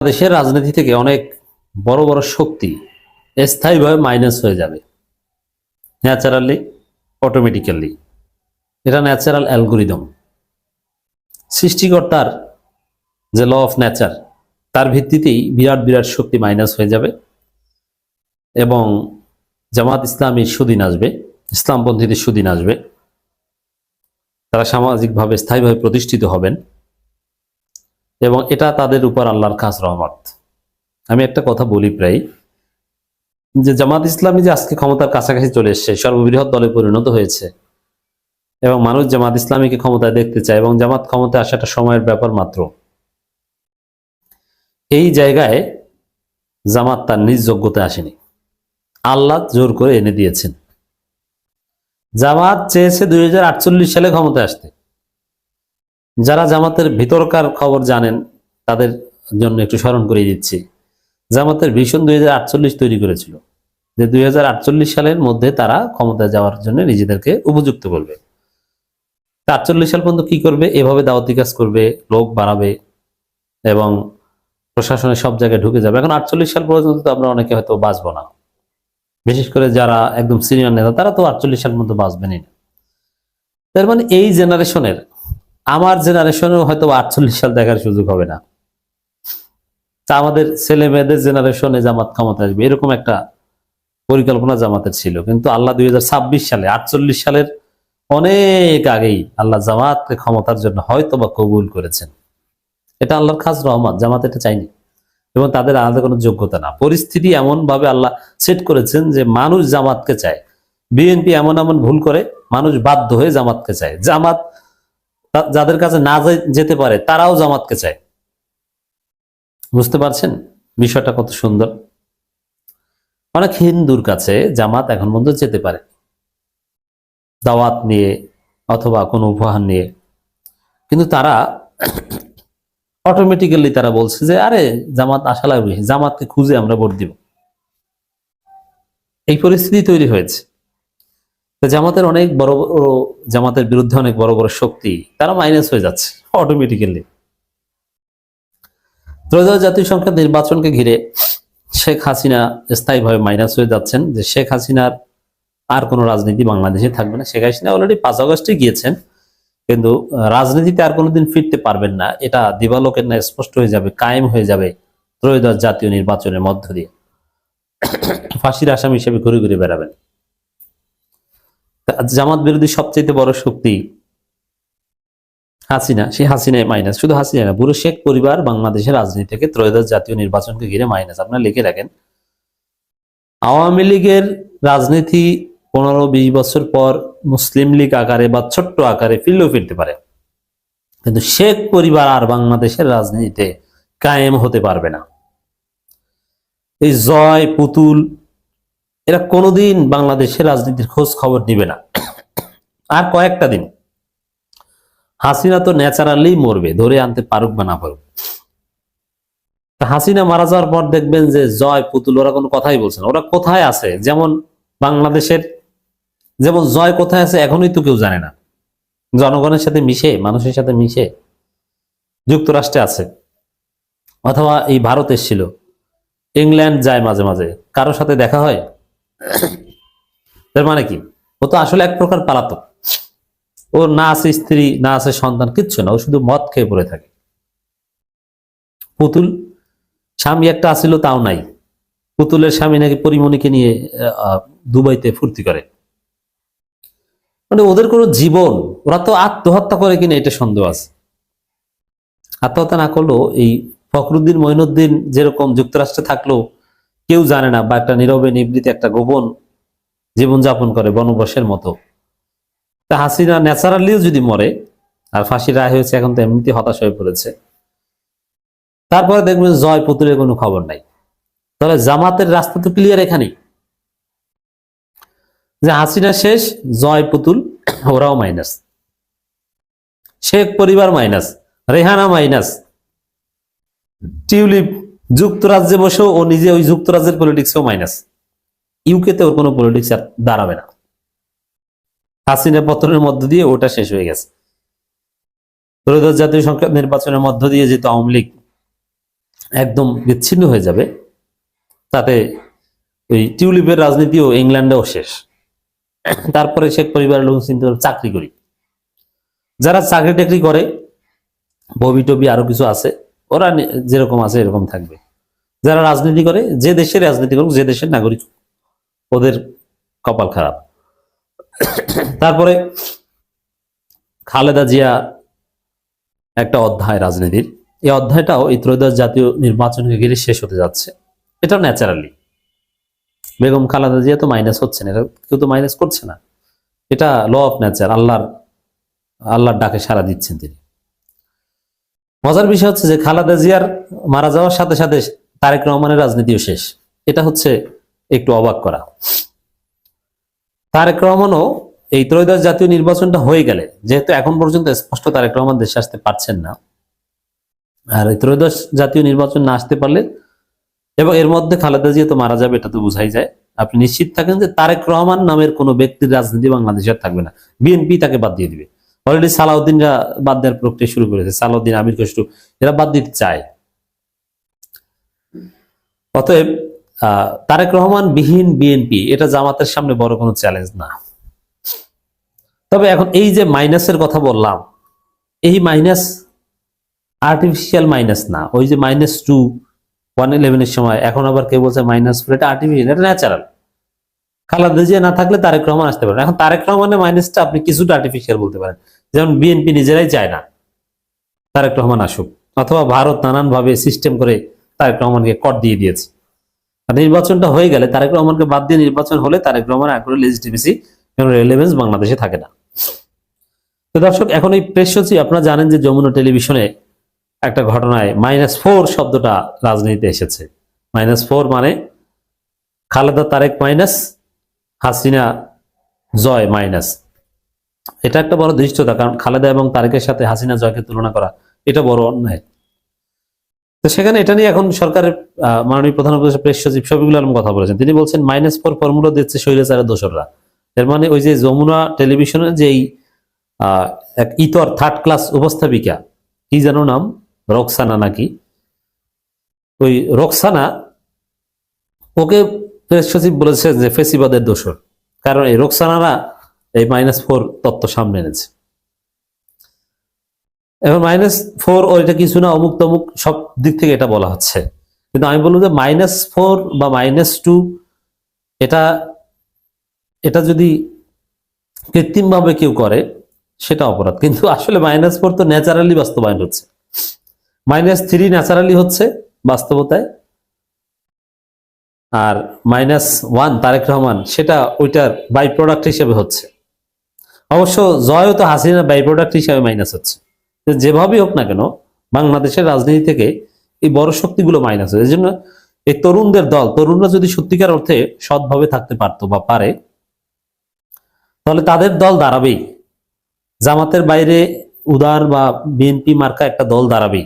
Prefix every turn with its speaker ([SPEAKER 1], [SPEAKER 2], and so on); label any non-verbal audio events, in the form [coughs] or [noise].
[SPEAKER 1] দেশের রাজনীতি থেকে অনেক বড় বড় শক্তি স্থায়ীভাবে মাইনাস হয়ে যাবে। ন্যাচারালি অটোমেটিক্যালি এটা ন্যাচারাল অ্যালগোরিদম সৃষ্টিকর্তার যে ল অফ নেচার তার ভিত্তিতেই বিরাট বিরাট শক্তি মাইনাস হয়ে যাবে এবং জামাত ইসলামী সুদিন আসবে, ইসলামপন্থীদের সুদিন আসবে। তারা সামাজিকভাবে স্থায়ীভাবে প্রতিষ্ঠিত হবেন। এবং এটা তাদের উপর আল্লাহর খাস রহমত। আমি একটা কথা বলি প্রায়, যে জামাত ইসলামী যে আজকে ক্ষমতার কাছাকাছি চলে এসছে, সর্ববৃহৎ দলে পরিণত হয়েছে এবং মানুষ জামাত ইসলামীকে ক্ষমতায় দেখতে চায় এবং জামাত ক্ষমতায় আসাটা সময়ের ব্যাপার মাত্র। এই জায়গায় জামাত তার নিজ যোগ্যতা আসেনি। আল্লাহ জোর করে এনে দিয়েছেন। জামাত চেয়েছে দুই হাজার আটচল্লিশ সালে ক্ষমতায় আসতে। যারা জামাতের ভিতরকার খবর জানেন, তাদের জন্য একটু স্মরণ করিয়ে দিচ্ছি। জামাতের ভীষণ দুই হাজার আটচল্লিশ তৈরি করেছিল। যে দুই হাজার আটচল্লিশ সালের মধ্যে তারা ক্ষমতায় যাওয়ার জন্য নিজেদেরকে উপযুক্ত করবে। আটচল্লিশ সাল পর্যন্ত কি করবে? এভাবে দাওয়াতি কাজ করবে, লোক বাড়াবে এবং প্রশাসনের সব জায়গায় ঢুকে যাবে। এখন আটচল্লিশ সাল পর্যন্ত তো আমরা অনেকে হয়তো বাঁচবো না। বিশেষ করে যারা একদম সিনিয়র নেতা, তারা তো আটচল্লিশ সাল পর্যন্ত বাঁচবেনই না। তার মানে এই জেনারেশনের আমার জেনারেশনেও হয়তো আটচল্লিশ সাল দেখার সুযোগ হবে না। তা আমাদের ছেলে মেয়েদের জেনারেশনে জামাত ক্ষমতা আসবে, এরকম একটা পরিকল্পনা জামাতের ছিল। কিন্তু আল্লাহ দুই সালে, আটচল্লিশ সালের অনেক আগেই আল্লাহ জামাতকে ক্ষমতার জন্য হয়তো বা কবুল করেছেন। এটা আল্লাহর খাস রহমত, জামাত এটা চাইনি এবং তাদের আলাদা কোনো যোগ্যতা না। পরিস্থিতি এমন ভাবে আল্লাহ সেট করেছেন যে মানুষ জামাতকে চায়। বিএনপি এমন এমন ভুল করে, মানুষ বাধ্য হয়ে জামাতকে চায়। জামাত যাদের কাছে না যেতে পারে, তারাও জামাতকে চায়। বুঝতে পারছেন? বিষয়টা কত সুন্দর। অনেক হিন্দুর কাছে জামাত এখন পর্যন্ত যেতে পারে। দাওয়াত নিয়ে অথবা কোনো উপহার নিয়ে। কিন্তু তারা অটোমেটিক্যালি তারা বলছে যে, আরে, জামাত আশা লাগবে। জামাতকে খুঁজে আমরা ভোট দিব। এই পরিস্থিতি তৈরি হয়েছে। তো জামাতের অনেক বড় বড় জামাতের বিরুদ্ধে অনেক বড় বড় শক্তি, তারা মাইনাস হয়ে যাচ্ছে অটোমেটিক্যালি ত্রয়োদশ জাতীয় সংসদ নির্বাচনকে ঘিরে শেখ হাসিনা স্থায়ীভাবে মাইনাস হয়ে যাচ্ছেন, যে শেখ হাসিনার আর কোনো রাজনীতি বাংলাদেশে থাকবে না। শেখ হাসিনা অলরেডি পাঁচ আগস্টে গিয়েছেন, কিন্তু রাজনীতিতে আর কোনোদিন ফিরতে পারবেন না। এটা দিবালোকের না স্পষ্ট হয়ে যাবে, কায়েম হয়ে যাবে ত্রয়োদশ জাতীয় নির্বাচনের মধ্য দিয়ে। ফাঁসির আসামি হিসেবে ঘুরে ঘুরে বেড়াবেন। জামাত বিরোধী সবচেয়ে বড় শক্তি হাসিনা সেই হাসিনায় মাইনাস, শুধু হাসিনা না পুরো শেখ পরিবার বাংলাদেশের রাজনীতি থেকে ত্রয়োদশ জাতীয় নির্বাচনকে ঘিরে মাইনাস। আপনারা লিখে রাখেন, আওয়ামী লীগের রাজনীতি পনেরো বিশ বছর পর মুসলিম লীগ আকারে বা ছোট্ট আকারে ফিরলেও ফিরতে পারে। কিন্তু শেখ পরিবার আর বাংলাদেশের রাজনীতিতে কায়েম হতে পারবে না। এই জয় পুতুল এরা কোনোদিন বাংলাদেশের রাজনীতির খোঁজ খবর নিবে না। আর কয়েকটা দিন। হাসিনা তো ন্যাচারালি মরবে, ধরে আনতে পারুক বা না পারুক। হাসিনা মারা যাওয়ার পর দেখবেন যে জয় পুতুল, ওরা কোনো কথাই বলছে না। ওরা কোথায় আছে? যেমন বাংলাদেশের, যেমন জয় কোথায় আছে এখনই তো কেউ জানে না। জনগণের সাথে মিশে, মানুষের সাথে মিশে যুক্তরাষ্ট্রে আছে। অথবা এই ভারত এসেছিল। ইংল্যান্ড যায় মাঝে মাঝে। কারোর সাথে দেখা হয়? [coughs] তার মানে কি? ও তো আসলে এক প্রকার পালাতক। ওর না আছে স্ত্রী, না আছে সন্তান, কিচ্ছু না। ও শুধু মদ খেয়ে পড়ে থাকে। পুতুল, স্বামী একটা আসিল, তাও নাই। পুতুলের স্বামী নাকি পরিমণিকে নিয়ে দুবাইতে ফুর্তি করে। মানে ওদের কোনো জীবন, ওরা তো আত্মহত্যা করে কিনা এটা সন্দেহ আছে। আত্মহত্যা না করলেও এই ফখরুদ্দিন মঈনুদ্দিন যেরকম যুক্তরাষ্ট্রে থাকলেও কেউ জানে না বা একটা নীরবে নিবৃত্তি একটা গোপন জীবনযাপন করে বনবাসের মতো। তা হাসিনা ন্যাচারালিও যদি মরে, আর ফাঁসি রায় হয়েছে, এখন তো এমনিতে হতাশ হয়ে পড়েছে। তারপরে দেখবেন জয় পুতুলের কোনো খবর নাই। তাহলে জামাতের রাস্তা তো ক্লিয়ার এখানেই। যে হাসিনা শেষ, জয় পুতুল, ওরাও মাইনাস শেখ পরিবার মাইনাস রেহানা মাইনাস টিউলিপ যুক্তরাজ্যে বসেও ও নিজে ওই যুক্তরাজ্যের পলিটিক্সেও মাইনাস ইউকেতে ওর কোনো পলিটিক্স আর দাঁড়াবে না। হাসিনা পত্রের মধ্য দিয়ে ওটা শেষ হয়ে গেছে। ত্রয়োদশ জাতীয় সংসদ নির্বাচনের মধ্য দিয়ে যেহেতু আওয়ামী লীগ একদম বিচ্ছিন্ন হয়ে যাবে, তাতে ওই টিউলিপের রাজনীতিও ইংল্যান্ডেও শেষ। তারপরে শেখ পরিবারের লোক চিন্তা চাকরি করি। যারা চাকরি টাকরি করে ববি টবি আরও কিছু আছে ওরা যেরকম আছে এরকম থাকবে। যারা রাজনীতি করে, যে দেশের রাজনীতি করুক, যে দেশের নাগরিক ওদের কপাল খারাপ। তারপরে খালেদা জিয়া একটা অধ্যায় রাজনীতির। এই অধ্যায়টাও এই ত্রয়োদশ জাতীয় নির্বাচনকে ঘিরে শেষ হতে যাচ্ছে। এটা ন্যাচারালি। বেগম খালেদা জিয়া তো মাইনাস হচ্ছে না এটা কেউ তো মাইনাস করছে না। এটা ল অফ ন্যাচার আল্লাহর আল্লাহর ডাকে সাড়া দিচ্ছেন তিনি। মজার বিষয় হচ্ছে যে খালেদা জিয়ার মারা যাওয়ার সাথে সাথে তারেক রহমানের রাজনীতিও শেষ। এটা হচ্ছে একটু অবাক করা। তারেক রহমানও এই ত্রয়োদশ জাতীয় নির্বাচনটা হয়ে গেলে, যেহেতু এখন পর্যন্ত স্পষ্ট তারেক রহমান দেশে আসতে পারছেন না, আর এই ত্রয়োদশ জাতীয় নির্বাচন না আসতে পারলে, এবং এর মধ্যে খালেদা জিয়া তো মারা যাবে, এটা তো বোঝাই যায়। আপনি নিশ্চিত থাকেন যে তারেক রহমান নামের কোনো ব্যক্তির রাজনীতি বাংলাদেশে থাকবে না। বিএনপি তাকে বাদ দিয়ে দিবে। অলরেডি সালাউদ্দিনরা বাদ দেওয়ার প্রক্রিয়া শুরু করেছে। সালাউদ্দিন, আমির খসরু এরা বাদ দিতে চায়। অতএব তারেক রহমান বিহীন বিএনপি, এটা জামাতের সামনে বড় কোনো চ্যালেঞ্জ না। তবে এখন এই যে মাইনাসের কথা বললাম, এই মাইনাস আর্টিফিশিয়াল মাইনাস না। ওই যে মাইনাস টু ওয়ান ইলেভেনের সময়, এখন আবার কেউ বলছে মাইনাস ফোর এটা আর্টিফিশিয়াল এটা ন্যাচারাল খালাদা জিয়া না থাকলে তারেক রহমান আসতে পারেন এখন তারেক রহমানের মাইনাসটা আপনি কিছুটা আর্টিফিশিয়াল বলতে পারেন। যেমন বিএনপি নিজেরাই চায় না, তারেক রহমান আসুক, অথবা ভারত নানান ভাবে সিস্টেম করে তারেক রহমানকে কট দিয়ে দিয়েছে। নির্বাচনটা হয়ে গেলে তারেক রহমানকে বাদ দিয়ে নির্বাচন হলে তারেক রহমান আগ্রহ লেজিটিমেসি রেলেভেন্স বাংলাদেশে থাকে না। তো দর্শক, এখন এই প্রেস আপনারা জানেন যে যমুনা টেলিভিশনে একটা ঘটনায় মাইনাস ফোর শব্দটা রাজনীতিতে এসেছে। মাইনাস ফোর মানে খালেদা তারেক মাইনাস হাসিনা জয় মাইনাস এটা একটা বড় দৃষ্টতা কারণ খালেদা এবং তারেকের সাথে হাসিনা জয়কে তুলনা করা এটা বড় অন্যায়। তো সেখানে এটা নিয়ে এখন সরকারের মাননীয় প্রধান উপদেষ্টা প্রেস সচিব শফিকুল আলম কথা বলেছেন। তিনি বলছেন মাইনাস ফোর ফর্মুলা দিচ্ছে শৈলাচারের দোসররা। এর মানে ওই যে যমুনা টেলিভিশনের যে আহ, এক ইতর থার্ড ক্লাস উপস্থাপিকা কি যেন নাম? রক্সানা নাকি? ওই রক্সানা ওকে প্রেস সচিব বলেছে যে ফেসিবাদের দোষর কারণ এই রক্সানারা এই মাইনাস ফোর তত্ত্ব সামনে এনেছে। এখন মাইনাস ফোর ওইটা কিছু না, অমুক তমুক সব দিক থেকে এটা বলা হচ্ছে। কিন্তু আমি বলব যে মাইনাস ফোর বা মাইনাস টু এটা এটা যদি কৃত্রিমভাবে কেউ করে, সেটা অপরাধ। কিন্তু আসলে মাইনাস ফোর তো ন্যাচারালি বাস্তবায়ন হচ্ছে। মাইনাস থ্রি ন্যাচারালি হচ্ছে বাস্তবতায়। আর মাইনাস ওয়ান তারেক রহমান, সেটা ওইটার বাই প্রোডাক্ট হিসেবে হচ্ছে। অবশ্য জয়ও তো হাসিনা বাই প্রোডাক্ট হিসাবে মাইনাস হচ্ছে। যেভাবেই হোক না কেন, বাংলাদেশের রাজনীতি থেকে এই বড় শক্তিগুলো মাইনাস হচ্ছে এই জন্য এই তরুণদের দল, তরুণরা যদি সত্যিকার অর্থে সৎভাবে থাকতে পারতো বা পারে, তাহলে তাদের দল দাঁড়াবেই। জামাতের বাইরে উদার বা বিএনপি মার্কা একটা দল দাঁড়াবেই।